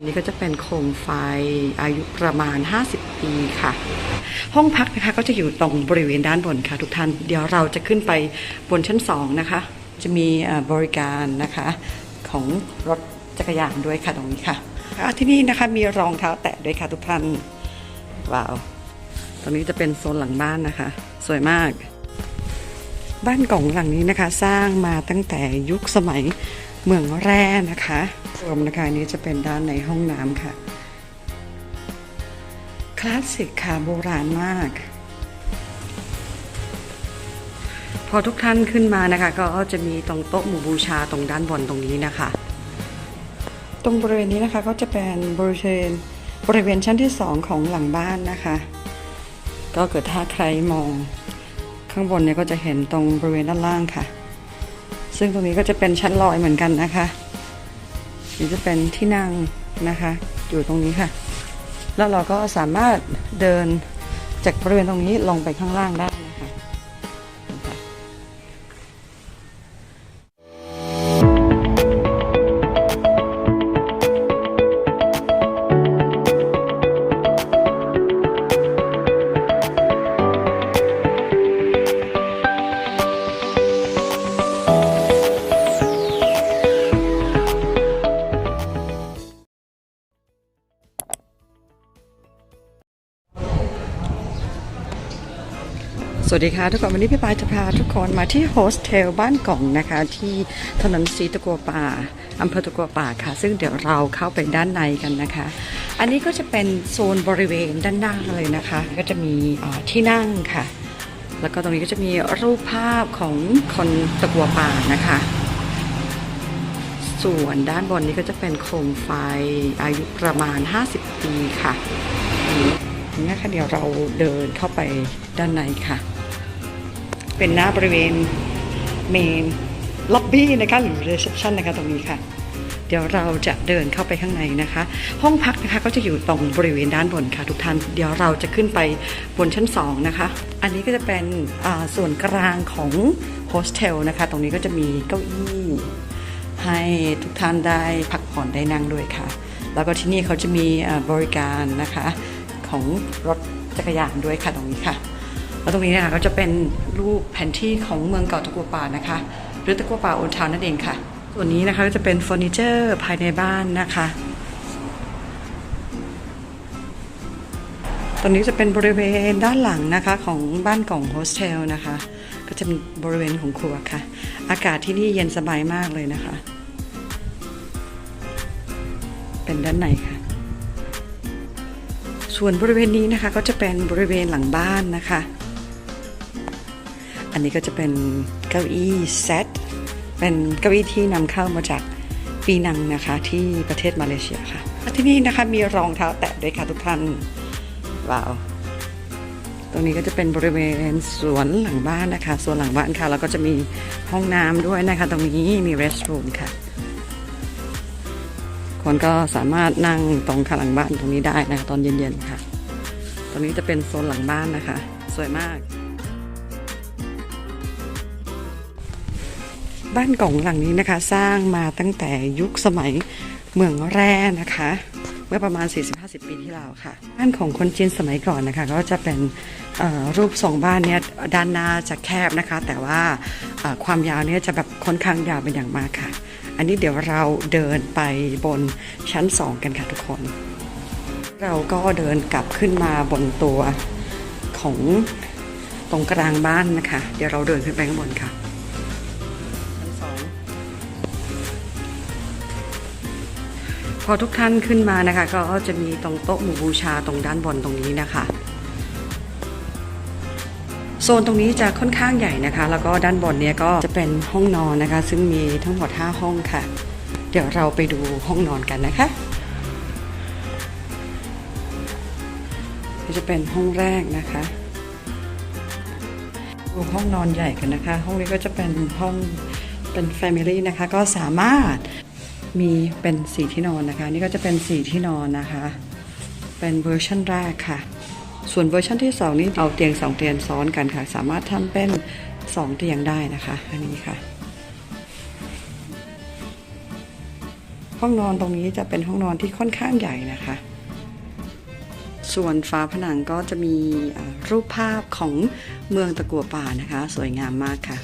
วันนี้ก็จะเป็นโคมไฟอายุประมาณ 50 ปีค่ะ ห้องพักนะคะก็จะอยู่ตรงบริเวณด้านบนค่ะ ทุกท่านเดี๋ยวเราจะขึ้นไปบนชั้น 2 นะคะ จะมีบริการนะคะของรถจักรยานด้วยค่ะตรงนี้ค่ะ ที่นี่นะคะมีรองเท้าแตะด้วยค่ะทุกท่านว้าวตรงนี้จะเป็นโซนหลังบ้านนะคะ สวยมาก บ้านกล่องหลังนี้นะคะ สร้างมาตั้งแต่ยุคสมัย เมืองแร่นะคะรวมนะคะนี้จะเป็นด้านในห้องน้ำค่ะ คลาสสิกค่ะโบราณมาก พอทุกท่านขึ้นมานะคะ ก็จะมีตรงโต๊ะหมู่บูชาตรงด้านบนตรงนี้นะคะ ตรงบริเวณนี้นะคะก็จะเป็นบริเวณบริเวณชั้นที่สองของหลังบ้านนะคะ ก็เกิดถ้าใครมองข้างบนเนี่ยก็จะเห็นตรงบริเวณด้านล่างค่ะ ซึ่งตรงนี้ก็จะเป็นชั้นลอยเหมือนกันนะคะนี่จะเป็นที่นั่งนะคะ อยู่ตรงนี้ค่ะ แล้วเราก็สามารถเดินจากบริเวณตรงนี้ลงไปข้างล่างได้ สวัสดีค่ะทุกคนวันนี้พี่ปายจะพาทุกคนมาที่โฮสเทลบ้านกล่องนะคะ ที่ถนนสีตะกัวป่าอำเภอตะกัวป่าค่ะ ซึ่งเดี๋ยวเราเข้าไปด้านในกันนะคะ อันนี้ก็จะเป็นโซนบริเวณด้านหน้าเลยนะคะ ก็จะมีที่นั่งค่ะ แล้วก็ตรงนี้ก็จะมีรูปภาพของคนตะกัวป่านะคะ ส่วนด้านบนนี้ก็จะเป็นโคมไฟอายุประมาณ 50 ปีค่ะอย่างนี้ค่ะเดี๋ยวเราเดินเข้าไปด้านในค่ะ เป็นหน้าบริเวณเมนล็อบบี้นะคะหรือรีเซพชันนะคะตรงนี้ค่ะ เดี๋ยวเราจะเดินเข้าไปข้างในนะคะ ห้องพักนะคะก็จะอยู่ตรงบริเวณด้านบนค่ะ ทุกท่านเดี๋ยวเราจะขึ้นไปบนชั้นสองนะคะ อันนี้ก็จะเป็นส่วนกลางของโฮสเทลนะคะ ตรงนี้ก็จะมีเก้าอี้ให้ทุกท่านได้พักผ่อนได้นั่งด้วยค่ะ แล้วก็ที่นี่เขาจะมีบริการนะคะของรถจักรยานด้วยค่ะตรงนี้ค่ะ แล้วตรงนี้นะคะก็จะเป็นรูปแผนที่ของเมืองเก่าตะกัวป่านะคะ หรือตะกัวป่าโอนทาวนั่นเองค่ะ ส่วนนี้นะคะก็จะเป็นเฟอร์นิเจอร์ภายในบ้านนะคะตรงนี้จะเป็นบริเวณด้านหลังนะคะของบ้านกล่องโฮสเทลนะคะ ก็จะมีบริเวณของครัวค่ะ อากาศที่นี่เย็นสบายมากเลยนะคะ เป็นด้านในค่ะ ส่วนบริเวณนี้นะคะก็จะเป็นบริเวณหลังบ้านนะคะ อันนี้ก็จะเป็นเก้าอี้เซตเป็นเก้าอี้ที่นำเข้ามาจากปีนังนะคะที่ประเทศมาเลเซียค่ะ ที่นี่นะคะมีรองเท้าแตะด้วยค่ะทุกท่าน ว้าว ตรงนี้ก็จะเป็นบริเวณสวนหลังบ้านนะคะสวนหลังบ้านค่ะ แล้วก็จะมีห้องน้ำด้วยนะคะ ตรงนี้มี restroom ค่ะ คนก็สามารถนั่งตรงข้างหลังบ้านตรงนี้ได้นะคะตอนเย็นๆค่ะ ตรงนี้จะเป็นโซนหลังบ้านนะคะ สวยมาก บ้านกล่องหลังนี้นะคะ สร้างมาตั้งแต่ยุคสมัยเมืองแร่นะคะ เมื่อประมาณ 40-50 ปีที่แล้วค่ะ บ้านของคนจีนสมัยก่อนนะคะ ก็จะเป็นรูปทรงบ้านเนี่ยด้านหน้าจะแคบนะคะ แต่ว่าความยาวเนี่ยจะแบบค่อนข้างยาวเป็นอย่างมากค่ะ อันนี้เดี๋ยวเราเดินไปบนชั้น 2 กันค่ะทุกคน เราก็เดินกลับขึ้นมาบนตัวของตรงกลางบ้านนะคะ เดี๋ยวเราเดินขึ้นไปข้างบนค่ะ อทุกท่านขึ้นมานะคะ ก็จะมีตรงโต๊ะหมู่บูชาตรงด้านบนตรงนี้นะคะโซนตรงนี้จะค่อนข้างใหญ่นะคะ แล้วก็ด้านบนเนี่ยก็จะเป็นห้องนอนนะคะ ซึ่งมีทั้งหมด 5 ห้องค่ะ เดี๋ยวเราไปดูห้องนอนกันนะคะนี่จะเป็นห้องแรกนะคะดูห้องนอนใหญ่กันนะคะ ห้องนี้ก็จะเป็นห้องเป็น Family นะคะ ก็สามารถ มีเป็นสีที่นอนนะคะ นี่ก็จะเป็นสีที่นอนนะคะ เป็นเวอร์ชันแรกค่ะ ส่วนเวอร์ชันที่ 2 นี่เอาเตียง 2 เตียงซ้อนกันค่ะ สามารถทำเป็น 2 เตียงได้นะคะ อันนี้ค่ะ ห้องนอนตรงนี้จะเป็นห้องนอนที่ค่อนข้างใหญ่นะคะส่วนฝาผนังก็จะมีรูปภาพของเมืองตะกัวป่านะคะ สวยงามมากค่ะ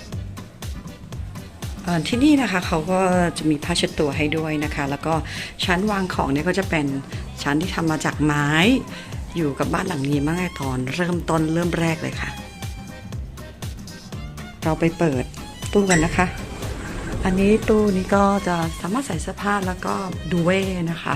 ที่นี่นะคะเขาก็จะมีผ้าเช็ดตัวให้ด้วยนะคะ แล้วก็ชั้นวางของเนี่ยก็จะเป็นชั้นที่ทำมาจากไม้อยู่กับบ้านหลังนี้มาตั้งแต่ตอนเริ่มต้นเริ่มแรกเลยค่ะ เราไปเปิดตู้กันนะคะ อันนี้ตู้นี้ก็จะสามารถใส่เสื้อผ้าแล้วก็ดูเว่นะคะ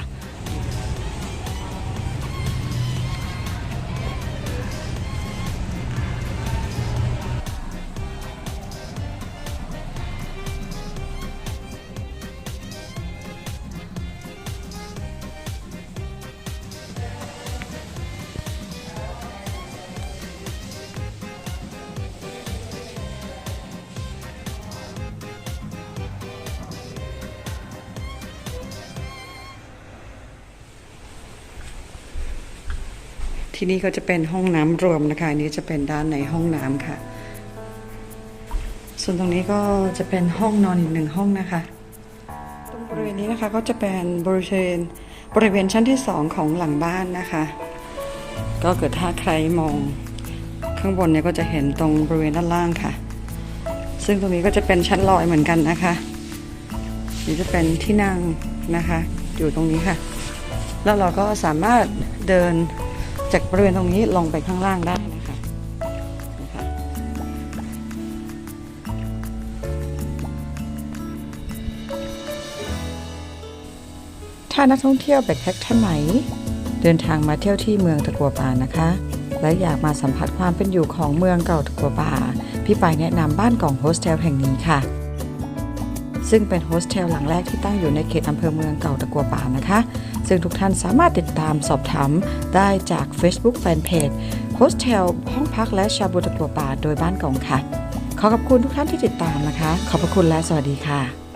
ที่นี่ก็จะเป็นห้องน้ำรวมนะคะอันนี้จะเป็นด้านในห้องน้ำค่ะ ส่วนตรงนี้ก็จะเป็นห้องนอนอีกหนึ่งห้องนะคะ ตรงบริเวณนี้นะคะก็จะเป็นบริเวณบริเวณชั้นที่สองของหลังบ้านนะคะ ก็เกิดถ้าใครมองข้างบนเนี่ยก็จะเห็นตรงบริเวณด้านล่างค่ะ ซึ่งตรงนี้ก็จะเป็นชั้นลอยเหมือนกันนะคะนี่จะเป็นที่นั่งนะคะ อยู่ตรงนี้ค่ะ แล้วเราก็สามารถเดิน จากบริเวณตรงนี้ลงไปข้างล่างได้นะคะนะคะถ้านักท่องเที่ยวแบ็คแพ็คท่านไหน เดินทางมาเที่ยวที่เมืองตะกัวป่านะคะ และอยากมาสัมผัสความเป็นอยู่ของเมืองเก่าตะกัวป่า พี่ปายแนะนำบ้านกล่องโฮสเทลแห่งนี้ค่ะซึ่งเป็นโฮสเทลหลังแรกที่ตั้งอยู่ในเขตอำเภอเมืองเก่าตะกัวป่านะคะ ซึ่งทุกท่านสามารถติดตามสอบถามได้จาก Facebook Fanpage โฮสเทลห้องพักและชาบูตะกัวป่าโดยบ้านกองค่ะ ขอขอบคุณทุกท่านที่ติดตามนะคะ ขอบพระคุณและสวัสดีค่ะ